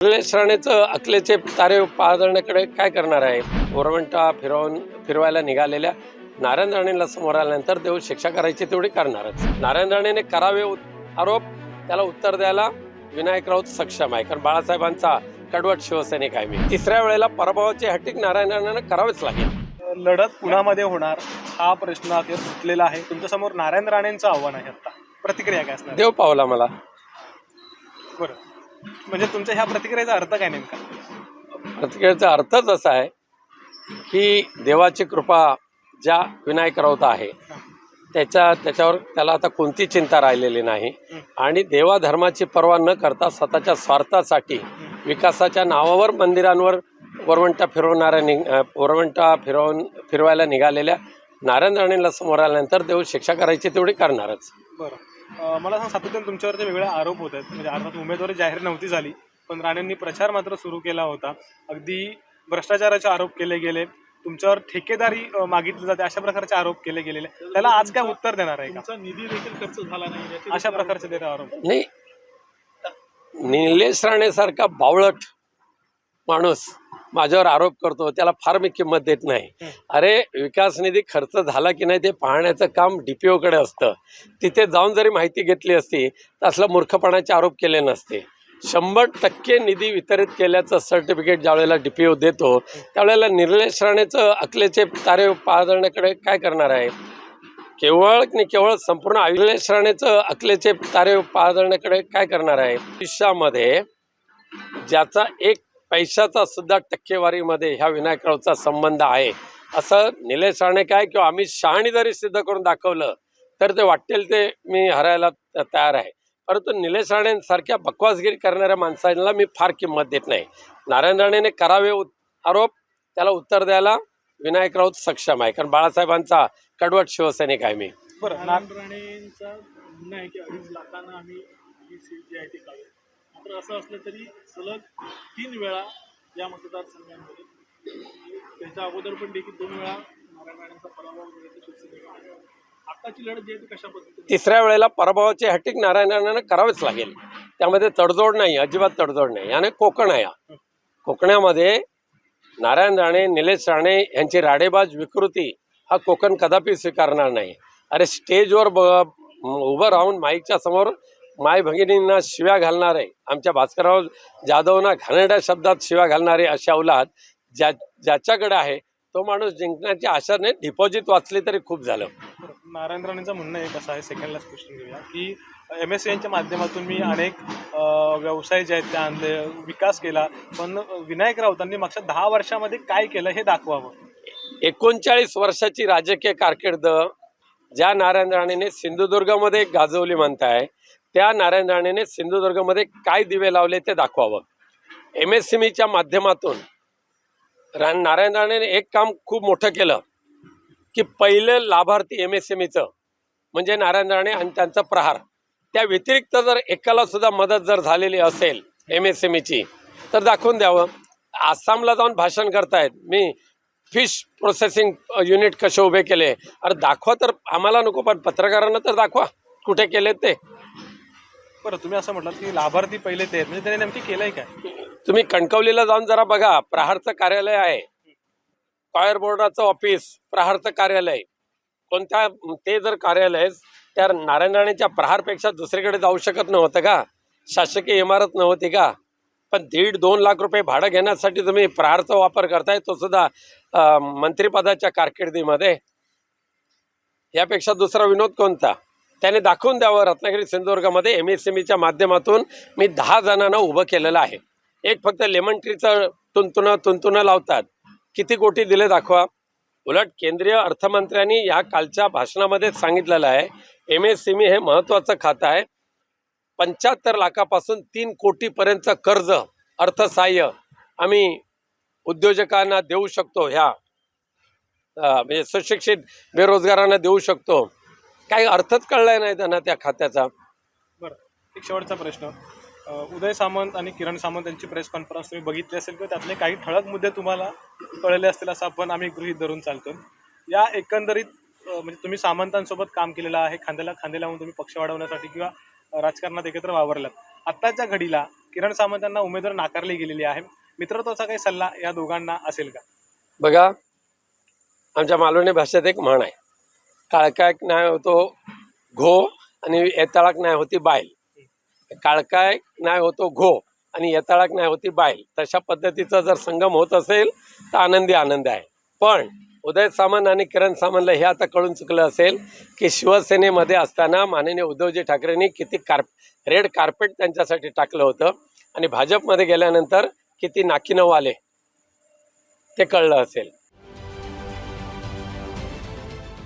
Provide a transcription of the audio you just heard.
निलेश राणेचं अकलेचे तारे पाळण्याकडे काय करणार आहे? वरवंटा फिरवून फिरवायला निघालेल्या नारायण राणेला समोर आल्यानंतर देऊ शिक्षा करायची तेवढी करणारच. नारायण राणेने करावे आरोप त्याला उत्तर द्यायला विनायक राऊत सक्षम आहे. कारण बाळासाहेबांचा कडवट शिवसैनिक आहे मी. तिसऱ्या वेळेला पराभवाची हॅटिक नारायण राणेनं करावीच लागेल. लढत पुण्यामध्ये होणार? हा प्रश्न सुटलेला आहे. तुमच्यासमोर नारायण राणेंचं आव्हान आहे आता. प्रतिक्रिया काय असणार? देव पावला मला. बरं. म्हणजे तुमच्या ह्या प्रतिक्रियेचा अर्थ काय नेमका? प्रतिक्रियेचा अर्थच असा आहे की देवाची कृपा ज्या विनायक राऊत आहे त्याच्या त्याच्यावर त्याला आता कोणती चिंता राहिलेली नाही. आणि देवा धर्माची पर्वा न करता स्वतःच्या स्वार्थासाठी विकासाच्या नावावर मंदिरांवर वरवंटा फिरवणाऱ्या नि वरवंटा फिरवून फिरवायला निघालेल्या नारायण राणेला समोर आल्यानंतर देव शिक्षा करायची तेवढी करणारच. बरं. मला सांग सातत्याने तुमच्यावरती वेगळे आरोप होत आहेत. म्हणजे अर्थात उमेदवारी जाहीर नव्हती झाली पण राणेंनी प्रचार मात्र सुरू केला होता. अगदी भ्रष्टाचाराचे आरोप केले गेले. तुमच्यावर ठेकेदारी मागितली जाते अशा प्रकारचे आरोप केले गेलेले. त्याला आज काय उत्तर देणार आहे का? निधी देखील खर्च झाला नाही अशा प्रकारचे आरोप. नाही निलेश राणेसारखा बावळट माणूस माझ्यावर आरोप करतो त्याला फार मी किंमत देत नाही. अरे विकास निधी खर्च झाला की नाही ते पाहण्याचं काम डी कडे असतं. तिथे जाऊन जरी माहिती घेतली असती तर असलं मूर्खपणाचे आरोप केले नसते. शंभर टक्के निधी वितरित केल्याचं सर्टिफिकेट ज्यावेळेला डी पी ओ देतो त्यावेळेला निलेश राणेचं अकलेचे तारे पाळण्याकडे काय करणार आहे? केवळ आणि केवळ संपूर्ण निलेश राणेचं अकलेचे तारे पाळण्याकडे काय करणार आहे? आयुष्यामध्ये ज्याचा एक पैशाचा सुद्धा टक्केवारीमध्ये ह्या विनायकरावचा संबंध आहे. असं निलेश राणे काय किंवा आम्ही शहाणी जरी सिद्ध करून दाखवलं तर ते वाटेल ते मी हरायला तयार आहे. परंतु निलेश राणेंसारख्या बकवासगिरी करणाऱ्या माणसांना मी फार किंमत देत नाही. नारायण राणेने करावे आरोप त्याला उत्तर द्यायला विनायक राऊत सक्षम आहे. कारण बाळासाहेबांचा कडवट शिवसैनिक आहे मी. बरं नारायण राणेंचा म्हणणं आहे की अडीच लाखांना आम्ही मात्र असं असलं तरी सलग तीन वेळा या मतदारसंघांमध्ये त्याच्या अगोदर पण देखील दोन वेळा नारायण पराभव झाल्याचं शिवसेनेला आत्ताची लढत जी आहे ती कशा पद्धतीने तिसऱ्या वेळेला पराभवाची हॅटिक नारायण करावीच लागेल. त्यामध्ये तडजोड नाही अजिबात तडजोड नाही. आणि कोकण आहे. कोकणामध्ये नारायण राणे निलेश राणे यांची राडेबाज विकृती हा कोकण कदापि स्वीकारणार नाही. अरे स्टेजवर ब उभं राहून माईकच्या समोर माय भगिनींना शिव्या घालणारे आमच्या भास्करराव जाधवना घाणेरड्या शब्दात शिव्या घालणारे अशा औलाद ज्या ज्याच्याकडे आहे तो माणूस जिंकण्याची आशा नाही डिपॉझिट वाचली तरी खूप झालं. नारायण राणेंचं म्हणणं एक असं आहे सेकंड लास्ट क्वेश्चन घेऊया की एम एस सीच्या माध्यमातून मी अनेक व्यवसाय जे आहेत ते आणले विकास केला पण विनायक राऊतांनी मागच्या दहा वर्षामध्ये काय केलं हे दाखवावं? एकोणचाळीस वर्षाची राजकीय कारकीर्द ज्या नारायण राणेने सिंधुदुर्गमध्ये गाजवली म्हणताय त्या नारायण राणेने सिंधुदुर्गमध्ये काय दिवे लावले ते दाखवावं. एम एस सी च्या माध्यमातून रा नारायण राणेने एक काम खूप मोठं केलं की पहिलं लाभार्थी एम एस सी म्हणजे नारायण राणे आणि त्यांचा प्रहार. त्या व्यतिरिक्त जर एकाला सुद्धा मदत जर झालेली असेल एम एस एम ईची तर दाखवून द्यावं. आसामला जाऊन भाषण करतायत. मी फिश प्रोसेसिंग युनिट कसे उभे केले? अरे दाखवा तर आम्हाला नको पण पत्रकारांना तर दाखवा. कुठे केले ते? बरं तुम्ही असं म्हटलं की लाभार्थी पहिले ते आहेत. म्हणजे त्याने नेमकी केलंय काय? तुम्ही कणकवलीला जाऊन जरा बघा प्रहारचं कार्यालय आहे. फायर बोर्डाचं ऑफिस प्रहारचं कार्यालय. कोणत्या ते जर कार्यालय त्या नारायण राणेच्या प्रहारपेक्षा दुसरीकडे जाऊ शकत नव्हतं का? शासकीय इमारत नव्हती का? पण दीड दोन लाख रुपये भाडं घेण्यासाठी तुम्ही प्रहारचा वापर करताय तो सुद्धा अं, मंत्रिपदाच्या कारकिर्दीमध्ये. यापेक्षा दुसरा विनोद कोणता? त्याने दाखवून द्यावं रत्नागिरी सिंधुदुर्गामध्ये एम एस एम ईच्या माध्यमातून मी दहा जणांना उभं केलेलं आहे. एक फक्त लेमन ट्रीचं तुंतुनं तुंतुनं लावतात. किती कोटी दिले दाखवा. उलट केंद्रीय अर्थमंत्र्यांनी या कालच्या भाषणामध्ये सांगितलेलं आहे एम एस एम ई हे महत्त्वाचं खातं आहे. पंच्याहत्तर लाखापासून तीन कोटीपर्यंतचं कर्ज अर्थसहाय्य आम्ही उद्योजकांना देऊ शकतो ह्या म्हणजे सुशिक्षित बेरोजगारांना देऊ शकतो. काही अर्थच कळलाय नाही त्यांना त्या खात्याचा. बरं. एक शेवटचा प्रश्न. अं, उदय सामंत आणि किरण सामंत यांची प्रेस कॉन्फरन्स तुम्ही बघितली असेल किंवा त्यातले काही ठळक मुद्दे तुम्हाला कळले असतील असं आपण आम्ही गृहीत धरून चालतो या एकंदरीत अं, म्हणजे तुम्ही सामंतांसोबत काम केलेलं आहे खांद्याला खांदे लावून तुम्ही पक्ष वाढवण्यासाठी किंवा अं, राजकारणात एकत्र वावरलात. आत्ताच्या घडीला किरण सामंत यांना उमेदवार नाकारली गेलेली आहे. मित्रत्वाचा काही सल्ला या दोघांना असेल का? बघा आमच्या मालवणी भाषेत एक म्हण आहे. काळकाय नाही होतो घो आणि येताळाक नाही होती बायल. काळकाय नाही होतो घो आणि येताळाक नाही होती बायल. तशा पद्धतीचा जर संगम होत असेल तर आनंदी आनंद आहे. पण उदय सामंत आणि किरण सामंतला हे आता कळून चुकलं असेल की शिवसेनेमध्ये असताना माननीय उद्धवजी ठाकरेंनी किती कार्प रेड कार्पेट त्यांच्यासाठी टाकलं होतं आणि भाजपमध्ये गेल्यानंतर किती नाकीनऊ आले ते कळलं असेल.